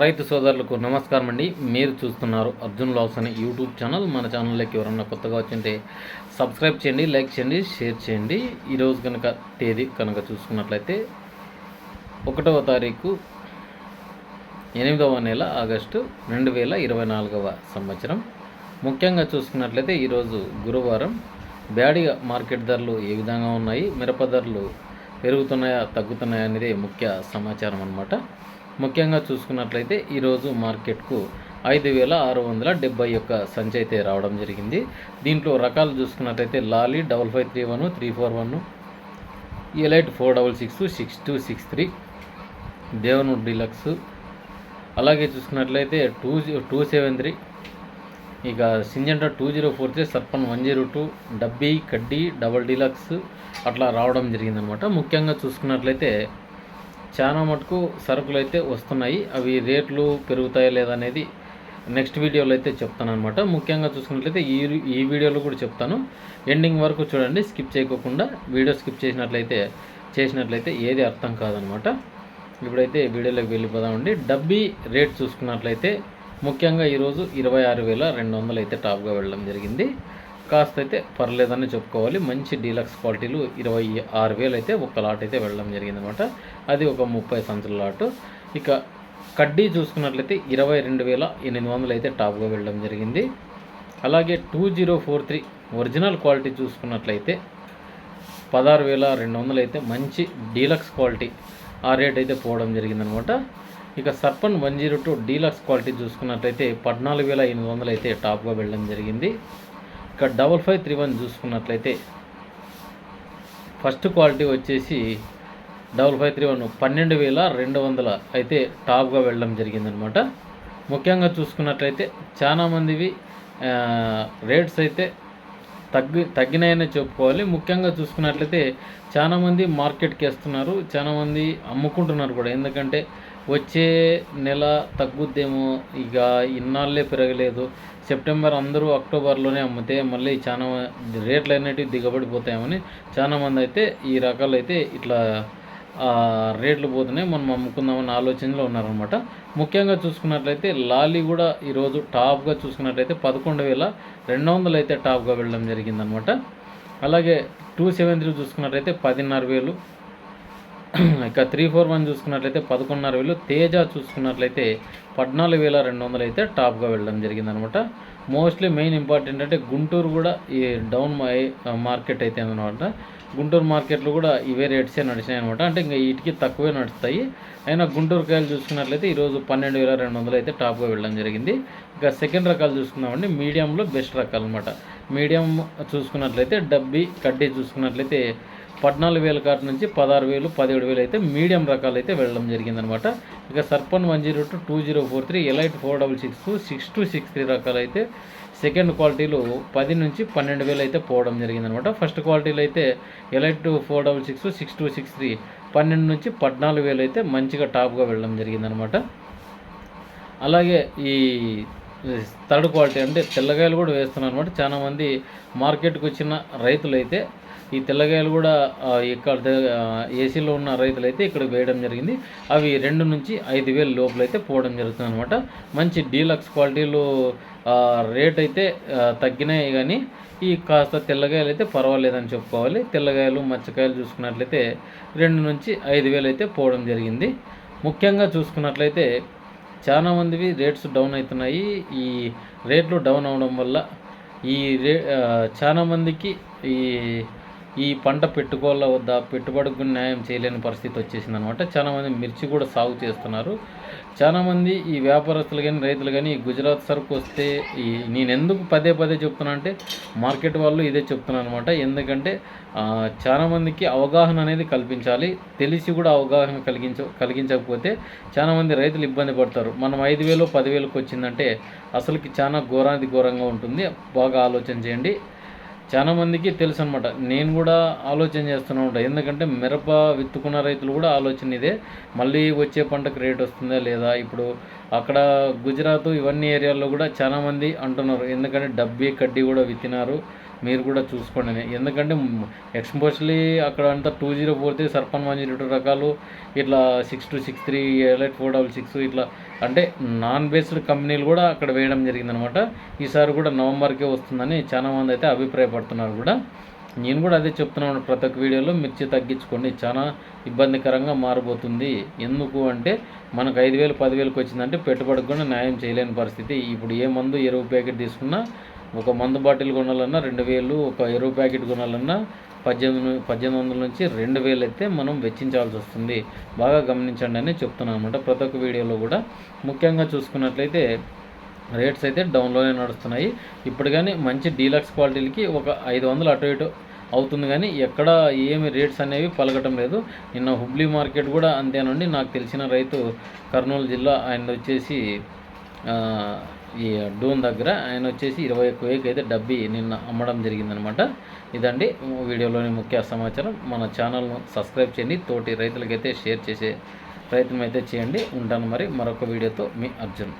రైతు సోదరులకు నమస్కారం అండి. మీరు చూస్తున్నారు అర్జున్ లాస్ అనే యూట్యూబ్ ఛానల్. మన ఛానల్లోకి ఎవరన్నా కొత్తగా వచ్చింటే సబ్స్క్రైబ్ చేయండి లైక్ చేయండి షేర్ చేయండి. ఈరోజు కనుక తేదీ కనుక చూసుకున్నట్లయితే ఒకటవ తారీఖు ఎనిమిదవ నెల ఆగస్టు రెండు వేల ఇరవై నాలుగవ సంవత్సరం. ముఖ్యంగా చూసుకున్నట్లయితే ఈరోజు గురువారం బ్యాడీ మార్కెట్ ధరలు ఏ విధంగా ఉన్నాయి మిరప ధరలు పెరుగుతున్నాయా తగ్గుతున్నాయా అనేది ముఖ్య సమాచారం అన్నమాట. ముఖ్యంగా చూసుకున్నట్లయితే ఈరోజు మార్కెట్కు ఐదు వేల ఆరు వందల డెబ్బై ఒక్క సంచి అయితే రావడం జరిగింది. దీంట్లో రకాలు చూసుకున్నట్లయితే లాలీ double five three one three four one elite four double six six two six three Devanur deluxe. అలాగే చూసుకున్నట్లయితే టూ టూ సెవెన్ త్రీ ఇక Syngenta two zero four three సర్పన్ one zero two డబ్బీ కడ్డీ డబల్ డీలక్స్ అట్లా రావడం జరిగిందనమాట. ముఖ్యంగా చూసుకున్నట్లయితే చాలా మటుకు సరుకులు అయితే వస్తున్నాయి. అవి రేట్లు పెరుగుతాయా లేదా అనేది నెక్స్ట్ వీడియోలో అయితే చెప్తాను అనమాట ముఖ్యంగా చూసుకున్నట్లయితే ఈ ఈ వీడియోలో కూడా చెప్తాను. ఎండింగ్ వరకు చూడండి స్కిప్ చేయకోకుండా వీడియో స్కిప్ చేసినట్లయితే చేసినట్లయితే ఏది అర్థం కాదనమాట ఇప్పుడైతే వీడియోలోకి వెళ్ళిపోదామండి. డబ్బీ రేట్ చూసుకున్నట్లయితే ముఖ్యంగా ఈరోజు ఇరవై ఆరు వేల రెండు వందలు అయితే టాప్గా వెళ్ళడం జరిగింది. కాస్త అయితే పర్లేదని చెప్పుకోవాలి. మంచి డీలక్స్ క్వాలిటీలు ఇరవై ఆరు వేలు అయితే ఒక లాట్ అయితే వెళ్ళడం జరిగిందనమాట అది ఒక ముప్పై సంచుల లాటు ఇక కడ్డీ చూసుకున్నట్లయితే ఇరవై రెండు వేల ఎనిమిది వందలు అయితే టాప్గా వెళ్ళడం జరిగింది. అలాగే two zero four three original quality చూసుకున్నట్లయితే పదహారు వేల రెండు వందలు అయితే మంచి డీలక్స్ క్వాలిటీ ఆ రేట్ అయితే పోవడం జరిగిందనమాట. ఇక సర్పన్ one zero two deluxe quality చూసుకున్నట్లయితే పద్నాలుగు వేల ఎనిమిది వందలు అయితే టాప్గా వెళ్ళడం జరిగింది. ఇక డబల్ ఫైవ్ త్రీ వన్ చూసుకున్నట్లయితే ఫస్ట్ క్వాలిటీ వచ్చేసి డబల్ ఫైవ్ త్రీ వన్ పన్నెండు వేల రెండు వందల అయితే టాప్గా వెళ్ళడం జరిగిందనమాట. ముఖ్యంగా చూసుకున్నట్లయితే చాలామందివి రేట్స్ అయితే తగ్గి తగ్గినాయనే చెప్పుకోవాలి. ముఖ్యంగా చూసుకున్నట్లయితే చాలామంది మార్కెట్కి వేస్తున్నారు చాలామంది అమ్ముకుంటున్నారు కూడా. ఎందుకంటే వచ్చే నెల తగ్గుద్దేమో ఇక ఇన్నాళ్ళే పెరగలేదు. సెప్టెంబర్ అందరూ అక్టోబర్లోనే అమ్మితే మళ్ళీ చాలా రేట్లు అనేటివి దిగబడిపోతాయని చాలామంది అయితే ఈ రకాలు అయితే ఇట్లా రేట్లు పోతున్నాయి. మనం అమ్ముకుందామన్న ఆలోచనలో ఉన్నారనమాట ముఖ్యంగా చూసుకున్నట్లయితే లాలీ కూడా ఈరోజు టాప్గా చూసుకున్నట్లయితే పదకొండు వేల రెండు వందలు అయితే టాప్గా వెళ్ళడం జరిగిందనమాట అలాగే టూ సెవెన్ త్రీ చూసుకున్నట్లయితే పదిన్నర వేలు ఇక త్రీ ఫోర్ వన్ చూసుకున్నట్లయితే పదకొండున్నర వేలు. తేజ చూసుకున్నట్లయితే పద్నాలుగు వేల రెండు వందలు అయితే టాప్గా వెళ్ళడం జరిగిందనమాట. మోస్ట్లీ మెయిన్ ఇంపార్టెంట్ అంటే గుంటూరు కూడా ఈ డౌన్ మార్కెట్ అయితే అనమాట గుంటూరు మార్కెట్లో కూడా ఇవే రేట్సే నడిచినాయి అనమాట అంటే ఇంకా వీటికి తక్కువే నడుస్తాయి. అయినా గుంటూరు కాయలు చూసుకున్నట్లయితే ఈరోజు పన్నెండు వేల రెండు వందలు అయితే టాప్గా వెళ్ళడం జరిగింది. ఇక సెకండ్ రకాలు చూసుకున్నామండి మీడియంలో బెస్ట్ రకాలు అనమాట మీడియం చూసుకున్నట్లయితే డబ్బీ కడ్డీ చూసుకున్నట్లయితే పద్నాలుగు వేల కాటి నుంచి పదహారు వేలు పదిహేడు వేలు అయితే మీడియం రకాలు అయితే వెళ్ళడం జరిగిందనమాట ఇక సర్పన్ one zero two two zero four three elite four double six two six two six three రకాలు అయితే సెకండ్ క్వాలిటీలో పది నుంచి పన్నెండు వేలు అయితే పోవడం జరిగిందనమాట ఫస్ట్ క్వాలిటీలో అయితే elite four double six six two six three పన్నెండు నుంచి పద్నాలుగు వేలు అయితే మంచిగా టాప్గా వెళ్ళడం జరిగిందనమాట అలాగే ఈ థర్డ్ క్వాలిటీ అంటే తెల్లగాయలు కూడా వేస్తున్నారు అనమాట చాలామంది మార్కెట్కి వచ్చిన రైతులు అయితే ఈ తెల్లగాయలు కూడా ఇక్కడ ఏసీలో ఉన్న రైతులు అయితే ఇక్కడ వేయడం జరిగింది. అవి రెండు నుంచి ఐదు వేల లోపల అయితే పోవడం జరుగుతుంది అనమాట మంచి డీలక్స్ క్వాలిటీలో రేట్ అయితే తగ్గినాయి కానీ ఈ కాస్త తెల్లగాయలు అయితే పర్వాలేదని చెప్పుకోవాలి. తెల్లగాయలు మచ్చకాయలు చూసుకున్నట్లయితే రెండు నుంచి ఐదు వేలు అయితే పోవడం జరిగింది. ముఖ్యంగా చూసుకున్నట్లయితే చాలామందివి రేట్స్ డౌన్ అవుతున్నాయి. ఈ రేట్లు డౌన్ అవడం వల్ల ఈ రే చాలామందికి ఈ ఈ పంట పెట్టుకోవాల వద్ద? పెట్టుబడికి న్యాయం చేయలేని పరిస్థితి వచ్చేసింది అనమాట చాలామంది మిర్చి కూడా సాగు చేస్తున్నారు. చాలామంది ఈ వ్యాపారస్తులు కానీ రైతులు కానీ గుజరాత్ సరుకు వస్తే ఈ నేను ఎందుకు పదే పదే చెప్తున్నా అంటే మార్కెట్ వాళ్ళు ఇదే చెప్తున్నాను అనమాట ఎందుకంటే చాలామందికి అవగాహన అనేది కల్పించాలి. తెలిసి కూడా అవగాహన కలిగించ కలిగించకపోతే చాలామంది రైతులు ఇబ్బంది పడతారు. మనం ఐదు వేలు పదివేలకు వచ్చిందంటే అసలుకి చాలా ఘోరాది ఘోరంగా ఉంటుంది. బాగా ఆలోచన చేయండి. చాలా మందికి తెలుసు అనమాట నేను కూడా ఆలోచన చేస్తూనే ఉంటాను ఎందుకంటే మిరప విత్తుకున్న రైతులు కూడా ఆలోచన ఇదే. మళ్ళీ వచ్చే పంటకు రేట్ వస్తుందా లేదా? ఇప్పుడు అక్కడ గుజరాత్ ఇవన్నీ ఏరియాల్లో కూడా చాలామంది అంటున్నారు. ఎందుకంటే డబ్బీ కడ్డీ కూడా విత్తినారు. మీరు కూడా చూసుకోండి. ఎందుకంటే ఎక్స్పోజలీ అక్కడ అంతా two zero four three సర్పన్ one zero two రకాలు. ఇట్లా six two six three elite four double six ఇట్లా అంటే నాన్ బేస్డ్ కంపెనీలు కూడా అక్కడ వేయడం జరిగిందనమాట. ఈసారి కూడా నవంబర్కే వస్తుందని చాలామంది అయితే అభిప్రాయపడుతున్నారు కూడా. నేను కూడా అదే చెప్తున్నాను ప్రతి ఒక్క వీడియోలో మిర్చి తగ్గించుకోండి. చాలా ఇబ్బందికరంగా మారబోతుంది. ఎందుకు అంటే మనకు ఐదు వేలు పదివేలకు వచ్చిందంటే పెట్టుబడికి కూడా న్యాయం చేయలేని పరిస్థితి. ఇప్పుడు ఏ మందు ఎరువు ప్యాకెట్ తీసుకున్నా ఒక మందు బాటిల్ కొనాలన్నా రెండు వేలు ఒక ఎరువు ప్యాకెట్ కొనాలన్నా పద్దెనిమిది పద్దెనిమిది వందల నుంచి రెండు వేలు అయితే మనం వెచ్చించాల్సి వస్తుంది. బాగా గమనించండి అని చెప్తున్నాను అనమాట ప్రతి ఒక్క వీడియోలో కూడా. ముఖ్యంగా చూసుకున్నట్లయితే రేట్స్ అయితే డౌన్లోనే నడుస్తున్నాయి. ఇప్పుడు కానీ మంచి డీలక్స్ క్వాలిటీలకి ఒక ఐదు వందలు అటు ఇటు అవుతుంది కానీ ఎక్కడ ఏమి రేట్స్ అనేవి పలకటం లేదు. నిన్న హుబ్లీ మార్కెట్ కూడా అంతేనండి. నాకు తెలిసిన రైతు కర్నూలు జిల్లా ఆయన వచ్చేసి ఈ డూన్ దగ్గర ఆయన వచ్చేసి ఇరవై ఒక్క వేకి అయితే డబ్బి నిన్న అమ్మడం జరిగిందనమాట. ఇదండి వీడియోలోని ముఖ్య సమాచారం. మన ఛానల్ను సబ్స్క్రైబ్ చేయండి. తోటి రైతులకైతే షేర్ చేసే ప్రయత్నం అయితే చేయండి. ఉంటాను మరి మరొక వీడియోతో. మీ అర్జున్.